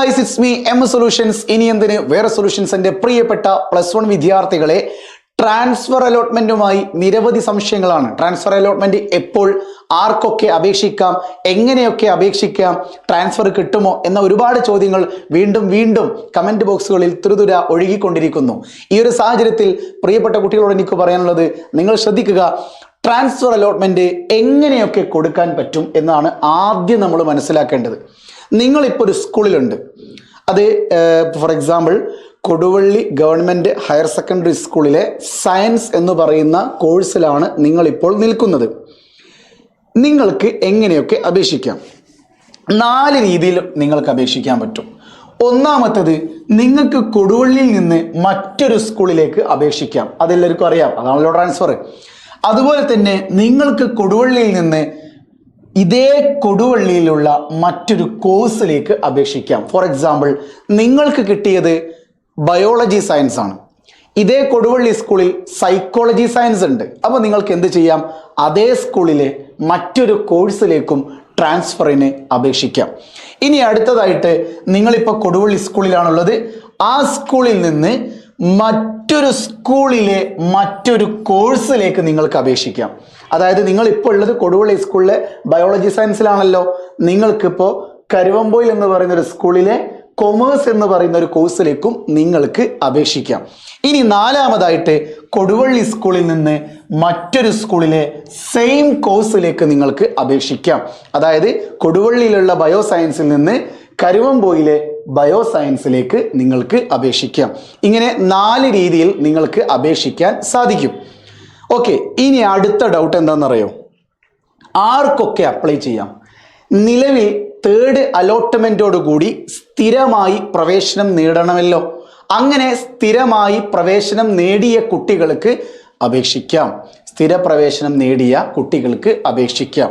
Guys it's me M solutions ഇനി എന്തിന്? വേറെ സൊല്യൂഷൻസ് എന്റെ പ്രിയപ്പെട്ട പ്ലസ് വൺ വിദ്യാർത്ഥികളെ ട്രാൻസ്ഫർ അലോട്ട്മെന്റുമായി നിരവധി സംശയങ്ങളാണ്. ട്രാൻസ്ഫർ അലോട്ട്മെന്റ് എപ്പോൾ ആർക്കൊക്കെ അപേക്ഷിക്കാം എങ്ങനെയൊക്കെ അപേക്ഷിക്കാം ട്രാൻസ്ഫർ കിട്ടുമോ എന്ന ഒരുപാട് ചോദ്യങ്ങൾ വീണ്ടും വീണ്ടും കമന്റ് ബോക്സുകളിൽ തുരുതുര ഒഴുകിക്കൊണ്ടിരിക്കുന്നു. ഈ ഒരു സാഹചര്യത്തിൽ പ്രിയപ്പെട്ട കുട്ടികളോട് എനിക്ക് പറയാനുള്ളത് നിങ്ങൾ ശ്രദ്ധിക്കുക ട്രാൻസ്ഫർ അലോട്ട്മെന്റ് എങ്ങനെയൊക്കെ കൊടുക്കാൻ പറ്റും എന്നാണ് ആദ്യം നമ്മൾ മനസ്സിലാക്കേണ്ടത്. നിങ്ങളിപ്പോൾ ഒരു സ്കൂളിലുണ്ട്. അത് for example Koduvally government higher secondary സ്കൂളിലെ സയൻസ് എന്ന് പറയുന്ന കോഴ്സിലാണ് നിങ്ങളിപ്പോൾ നിൽക്കുന്നത്. നിങ്ങൾക്ക് എങ്ങനെയൊക്കെ അപേക്ഷിക്കാം? നാല് രീതിയിൽ നിങ്ങൾക്ക് അപേക്ഷിക്കാൻ പറ്റും. ഒന്നാമത്തത് നിങ്ങൾക്ക് കൊടുവള്ളിയിൽ നിന്ന് മറ്റൊരു സ്കൂളിലേക്ക് അപേക്ഷിക്കാം. അതെല്ലാവർക്കും അറിയാം. അതാണല്ലോ ട്രാൻസ്ഫർ അതുപോലെ തന്നെ നിങ്ങൾക്ക് കൊടുവള്ളിയിൽ നിന്ന് ഇതേ കൊടുവള്ളിയിലുള്ള മറ്റൊരു കോഴ്സിലേക്ക് അപേക്ഷിക്കാം. ഫോർ എക്സാമ്പിൾ നിങ്ങൾക്ക് കിട്ടിയത് ബയോളജി സയൻസ് ആണ്. ഇതേ കൊടുവള്ളി സ്കൂളിൽ സൈക്കോളജി സയൻസ് ഉണ്ട്. അപ്പോൾ നിങ്ങൾക്ക് എന്ത് ചെയ്യാം? അതേ സ്കൂളിലെ മറ്റൊരു കോഴ്സിലേക്കും ട്രാൻസ്ഫറിന് അപേക്ഷിക്കാം. ഇനി അടുത്തതായിട്ട് നിങ്ങളിപ്പോൾ കൊടുവള്ളി സ്കൂളിലാണുള്ളത് ആ സ്കൂളിൽ നിന്ന് മറ്റൊരു സ്കൂളിലെ മറ്റൊരു കോഴ്സിലേക്ക് നിങ്ങൾക്ക് അപേക്ഷിക്കാം. അതായത് നിങ്ങൾ ഇപ്പോൾ ഉള്ളത് കൊടുവള്ളി സ്കൂളിലെ ബയോളജി സയൻസിലാണല്ലോ നിങ്ങൾക്കിപ്പോൾ കരുവമ്പോയിൽ എന്ന് പറയുന്ന ഒരു സ്കൂളിലെ കൊമേഴ്സ് എന്ന് പറയുന്ന ഒരു കോഴ്സിലേക്കും നിങ്ങൾക്ക് അപേക്ഷിക്കാം. ഇനി നാലാമതായിട്ട് കൊടുവള്ളി സ്കൂളിൽ നിന്ന് മറ്റൊരു സ്കൂളിലെ സെയിം കോഴ്സിലേക്ക് നിങ്ങൾക്ക് അപേക്ഷിക്കാം. അതായത് കൊടുവള്ളിയിലുള്ള ബയോ സയൻസിൽ നിന്ന് കരുവമ്പോയിലെ ബയോ സയൻസിലേക്ക് നിങ്ങൾക്ക് അപേക്ഷിക്കാം. ഇങ്ങനെ നാല് രീതിയിൽ നിങ്ങൾക്ക് അപേക്ഷിക്കാൻ സാധിക്കും. ഓക്കെ ഇനി അടുത്ത ഡൗട്ട് എന്താണെന്നറിയോ? ആർക്കൊക്കെ അപ്ലൈ ചെയ്യാം? നിലവിൽ തേർഡ് അലോട്ട്മെന്റോടുകൂടി സ്ഥിരമായി പ്രവേശനം നേടണമല്ലോ. അങ്ങനെ സ്ഥിരമായി പ്രവേശനം നേടിയ കുട്ടികൾക്ക് അപേക്ഷിക്കാം. സ്ഥിരപ്രവേശനം നേടിയ കുട്ടികൾക്ക് അപേക്ഷിക്കാം.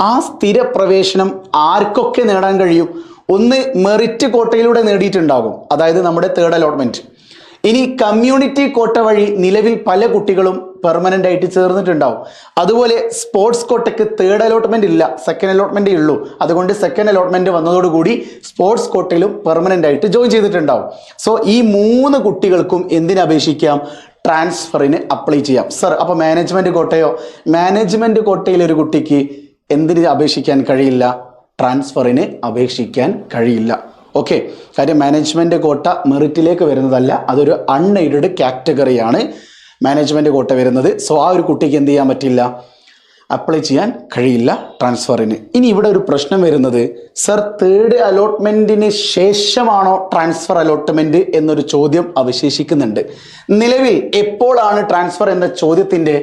ആ സ്ഥിരപ്രവേശനം ആർക്കൊക്കെ നേടാൻ കഴിയും? ഒന്ന് മെറിറ്റ് കോട്ടയിലൂടെ നേടിയിട്ടുണ്ടാകും. അതായത് നമ്മുടെ തേർഡ് അലോട്ട്മെന്റ് ഇനി കമ്മ്യൂണിറ്റി കോട്ട വഴി നിലവിൽ പല കുട്ടികളും പെർമനന്റ് ആയിട്ട് ചേർന്നിട്ടുണ്ടാവും. അതുപോലെ സ്പോർട്സ് കോട്ടയ്ക്ക് തേർഡ് അലോട്ട്മെന്റ് ഇല്ല സെക്കൻഡ് അലോട്ട്മെന്റ് ഉള്ളൂ അതുകൊണ്ട് സെക്കൻഡ് അലോട്ട്മെന്റ് വന്നതോടുകൂടി സ്പോർട്സ് കോട്ടയിലും പെർമനന്റ് ആയിട്ട് ജോയിൻ ചെയ്തിട്ടുണ്ടാവും. സോ ഈ മൂന്ന് കുട്ടികൾക്കും എന്തിനപേക്ഷിക്കാം ട്രാൻസ്ഫറിന് അപ്ലൈ ചെയ്യാം. സർ അപ്പോൾ മാനേജ്മെന്റ് കോട്ടയോ? മാനേജ്മെന്റ് കോട്ടയിലൊരു കുട്ടിക്ക് എന്തിന് അപേക്ഷിക്കാൻ കഴിയില്ല? ട്രാൻസ്ഫറിന് അപേക്ഷിക്കാൻ കഴിയില്ല. ഓക്കെ കാര്യം മാനേജ്മെന്റ് കോട്ട മെറിറ്റിലേക്ക് വരുന്നതല്ല അതൊരു അൺഎയ്ഡഡ് കാറ്റഗറിയാണ് മാനേജ്മെന്റ് കോട്ട വരുന്നത്. സോ ആ ഒരു കുട്ടിക്ക് എന്ത് ചെയ്യാൻ പറ്റില്ല? അപ്ലൈ ചെയ്യാൻ കഴിയില്ല ട്രാൻസ്ഫറിന്. ഇനി ഇവിടെ ഒരു പ്രശ്നം വരുന്നത്. സർ തേർഡ് അലോട്ട്മെന്റിന് ശേഷമാണോ ട്രാൻസ്ഫർ അലോട്ട്മെന്റ് എന്നൊരു ചോദ്യം അവശേഷിക്കുന്നുണ്ട്. നിലവിൽ എപ്പോഴാണ് ട്രാൻസ്ഫർ എന്ന ചോദ്യത്തിന്റെ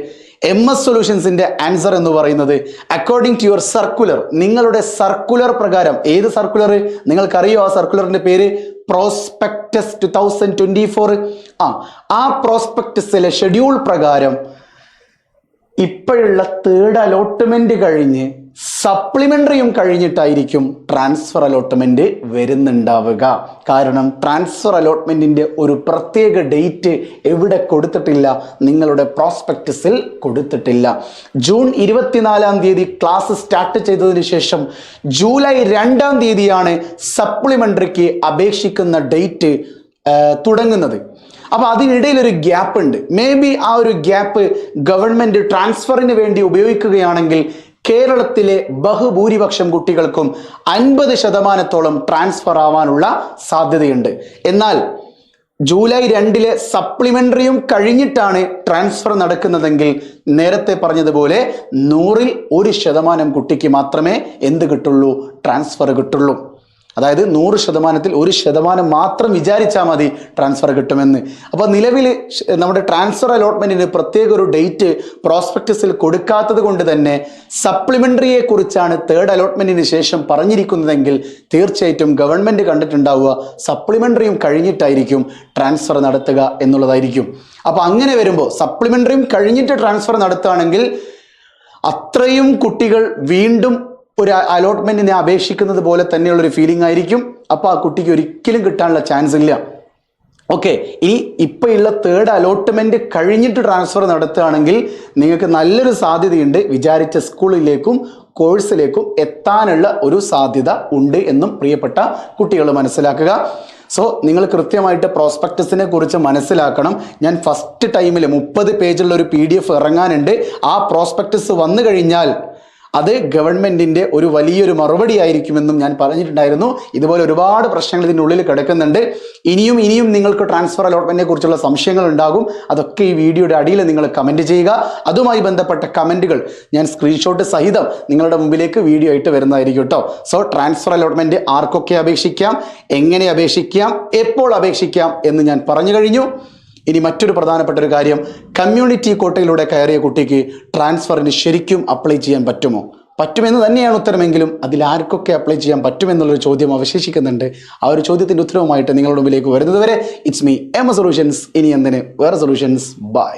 എം എസ് സൊല്യൂഷൻസിന്റെ ആൻസർ എന്ന് പറയുന്നത്? അക്കോർഡിംഗ് ടു യുവർ സർക്കുലർ നിങ്ങളുടെ സർക്കുലർ പ്രകാരം ഏത് സർക്കുലർ നിങ്ങൾക്കറിയോ ആ സർക്കുലറിന്റെ പേര്? Prospectus two thousand twenty four ആ ആ പ്രോസ്പെക്ടസിലെ ഷെഡ്യൂൾ പ്രകാരം ഇപ്പോഴുള്ള തേർഡ് അലോട്ട്മെന്റ് കഴിഞ്ഞ് സപ്ലിമെന്ററിയും കഴിഞ്ഞിട്ടായിരിക്കും ട്രാൻസ്ഫർ അലോട്ട്മെന്റ് വരുന്നുണ്ടാവുക. കാരണം ട്രാൻസ്ഫർ അലോട്ട്മെന്റിന്റെ ഒരു പ്രത്യേക ഡേറ്റ് എവിടെ കൊടുത്തിട്ടില്ല നിങ്ങളുടെ പ്രോസ്പെക്ടസിൽ കൊടുത്തിട്ടില്ല. ജൂൺ ഇരുപത്തിനാലാം തീയതി ക്ലാസ് സ്റ്റാർട്ട് ചെയ്തതിന് ശേഷം ജൂലൈ രണ്ടാം തീയതിയാണ് സപ്ലിമെന്ററിക്ക് അപേക്ഷിക്കുന്ന ഡേറ്റ് തുടങ്ങുന്നത്. അപ്പോൾ അതിനിടയിൽ ഒരു ഗ്യാപ്പ് ഉണ്ട് മേ ബി ആ ഒരു ഗ്യാപ്പ് ഗവൺമെന്റ് ട്രാൻസ്ഫറിന് വേണ്ടി ഉപയോഗിക്കുകയാണെങ്കിൽ കേരളത്തിലെ ബഹുഭൂരിപക്ഷം കുട്ടികൾക്കും അൻപത് ശതമാനത്തോളം ട്രാൻസ്ഫർ ആവാനുള്ള സാധ്യതയുണ്ട്. എന്നാൽ ജൂലൈ രണ്ടിലെ സപ്ലിമെന്ററിയും കഴിഞ്ഞിട്ടാണ് ട്രാൻസ്ഫർ നടക്കുന്നതെങ്കിൽ നേരത്തെ പറഞ്ഞതുപോലെ നൂറിൽ ഒരു ശതമാനം കുട്ടിക്ക് മാത്രമേ എന്ത് കിട്ടുള്ളൂ? ട്രാൻസ്ഫർ കിട്ടുള്ളൂ. അതായത് നൂറ് ശതമാനത്തിൽ ഒരു ശതമാനം മാത്രം വിചാരിച്ചാൽ മതി ട്രാൻസ്ഫർ കിട്ടുമെന്ന്. അപ്പോൾ നിലവിൽ നമ്മുടെ ട്രാൻസ്ഫർ അലോട്ട്മെന്റിന് പ്രത്യേക ഒരു ഡേറ്റ് പ്രോസ്പെക്ടസിൽ കൊടുക്കാത്തത് കൊണ്ട് തന്നെ സപ്ലിമെന്ററിയെക്കുറിച്ചാണ് തേർഡ് അലോട്ട്മെന്റിന് ശേഷം പറഞ്ഞിരിക്കുന്നതെങ്കിൽ തീർച്ചയായിട്ടും ഗവൺമെന്റ് കണ്ടിട്ടുണ്ടാവുക സപ്ലിമെന്ററിയും കഴിഞ്ഞിട്ടായിരിക്കും ട്രാൻസ്ഫർ നടത്തുക എന്നുള്ളതായിരിക്കും. അപ്പോൾ അങ്ങനെ വരുമ്പോൾ സപ്ലിമെന്ററിയും കഴിഞ്ഞിട്ട് ട്രാൻസ്ഫർ നടത്തുകയാണെങ്കിൽ അത്രയും കുട്ടികൾ വീണ്ടും ഒരു അലോട്ട്മെന്റിനെ അപേക്ഷിക്കുന്നത് പോലെ തന്നെയുള്ളൊരു ഫീലിംഗ് ആയിരിക്കും. അപ്പോൾ ആ കുട്ടിക്ക് ഒരിക്കലും കിട്ടാനുള്ള ചാൻസ് ഇല്ല. ഓക്കെ ഇനി ഇപ്പോൾ ഉള്ള തേർഡ് അലോട്ട്മെന്റ് കഴിഞ്ഞിട്ട് ട്രാൻസ്ഫർ നടത്തുകയാണെങ്കിൽ നിങ്ങൾക്ക് നല്ലൊരു സാധ്യതയുണ്ട്. വിചാരിച്ച സ്കൂളിലേക്കും കോഴ്സിലേക്കും എത്താനുള്ള ഒരു സാധ്യത ഉണ്ട് എന്നും പ്രിയപ്പെട്ട കുട്ടികൾ മനസ്സിലാക്കുക. സോ നിങ്ങൾ കൃത്യമായിട്ട് പ്രോസ്പെക്ടസിനെ കുറിച്ച് മനസ്സിലാക്കണം. ഞാൻ ഫസ്റ്റ് ടൈമിൽ മുപ്പത് പേജുള്ള ഒരു പി ഇറങ്ങാനുണ്ട്. ആ പ്രോസ്പെക്ടസ് വന്നു കഴിഞ്ഞാൽ അത് ഗവൺമെന്റിന്റെ ഒരു വലിയൊരു മറുപടി ആയിരിക്കുമെന്നും ഞാൻ പറഞ്ഞിട്ടുണ്ടായിരുന്നു. ഇതുപോലെ ഒരുപാട് പ്രശ്നങ്ങൾ ഇതിന്റെ ഉള്ളിൽ കിടക്കുന്നുണ്ട്. ഇനിയും ഇനിയും നിങ്ങൾക്ക് ട്രാൻസ്ഫർ അലോട്ട്മെന്റിനെ കുറിച്ചുള്ള സംശയങ്ങൾ ഉണ്ടാകും. അതൊക്കെ ഈ വീഡിയോയുടെ അടിയിൽ നിങ്ങൾ കമന്റ് ചെയ്യുക. അതുമായി ബന്ധപ്പെട്ട കമന്റുകൾ ഞാൻ സ്ക്രീൻഷോട്ട് സഹിതം നിങ്ങളുടെ മുമ്പിലേക്ക് വീഡിയോ ആയിട്ട് വരുന്നതായിരിക്കും കേട്ടോ. സോ ട്രാൻസ്ഫർ അലോട്ട്മെന്റ് ആർക്കൊക്കെ അപേക്ഷിക്കാം? എങ്ങനെ അപേക്ഷിക്കാം? എപ്പോൾ അപേക്ഷിക്കാം? എന്ന് ഞാൻ പറഞ്ഞു കഴിഞ്ഞു. ഇനി മറ്റൊരു പ്രധാനപ്പെട്ട ഒരു കാര്യം കമ്മ്യൂണിറ്റി കോട്ടയിലൂടെ കയറിയ കുട്ടിക്ക് ട്രാൻസ്ഫറിന് ശരിക്കും അപ്ലൈ ചെയ്യാൻ പറ്റുമോ? പറ്റുമെന്ന് തന്നെയാണ് ഉത്തരമെങ്കിലും അതിൽ ആർക്കൊക്കെ അപ്ലൈ ചെയ്യാൻ പറ്റുമെന്നുള്ളൊരു ചോദ്യം അവശേഷിക്കുന്നുണ്ട്. ആ ഒരു ചോദ്യത്തിന്റെ ഉത്തരവുമായിട്ട് നിങ്ങളുടെ മുമ്പിലേക്ക് വരുന്നതുവരെ ഇറ്റ്സ് മീ എം സൊല്യൂഷൻസ് ഇനി എന്തിന്? വേറെ സൊല്യൂഷൻസ് ബൈ